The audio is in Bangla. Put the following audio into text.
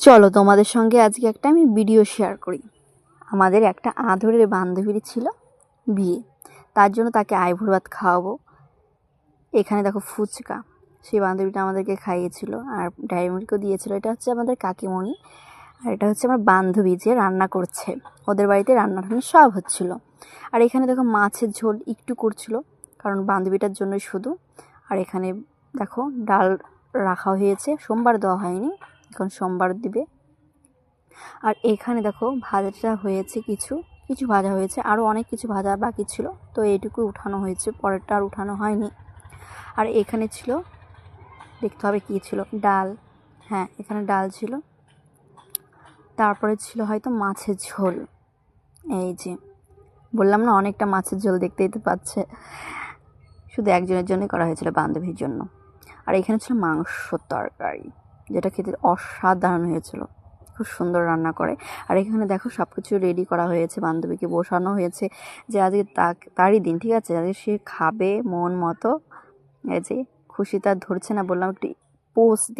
চলো তোমাদের সঙ্গে আজকে একটা আমি ভিডিও শেয়ার করি। আমাদের একটা আদরের বান্ধবীর ছিল বিয়ে। তার জন্য তাকে আইভুর ভাত খাওয়াবো। এখানে দেখো ফুচকা। সেই বান্ধবীটা আমাদেরকে খাইয়েছিল আর ডায়েরি দিয়েছিল। এটা হচ্ছে আমাদের কাকিমণি আর এটা হচ্ছে আমার বান্ধবী যে রান্না করছে। ওদের বাড়িতে রান্না টান্না সব হচ্ছিল। আর এখানে দেখো মাছের ঝোল একটু করছিল, কারণ বান্ধবীটার জন্যই শুধু। আর এখানে দেখো ডাল রাখা হয়েছে, সোমবার দেওয়া হয়নি। এখন সোমবার দিবে। আর এখানে দেখো ভাজাটা হয়েছে কিছু কিছু ভাজা হয়েছে আরও অনেক কিছু ভাজা বাকি ছিল, তো এইটুকু উঠানো হয়েছে, পরেরটা আর উঠানো হয়নি। আর এখানে ছিল, দেখতে হবে কী ছিল, ডাল হ্যাঁ এখানে ডাল ছিল। তারপরে ছিল হয়তো মাছের ঝোল, এই যে, বললাম না অনেকটা মাছের ঝোল দেখতেই তো পাচ্ছে। শুধু একজনের জন্যই করা হয়েছিল বান্ধবীর জন্য। আর এখানে ছিল মাংস তরকারি। যেটা খেতে অসাধারণ হয়েছিল। খুব সুন্দর রান্না করে। আর এখানে দেখো সব কিছু রেডি করা হয়েছে, বান্ধবীকে বসানো হয়েছে যে আজকে তারই দিন, ঠিক আছে? আজকে সে খাবে মন মতো। এই যে খুশি তার ধরছে না বললাম, একটি পোস্ট দিয়ে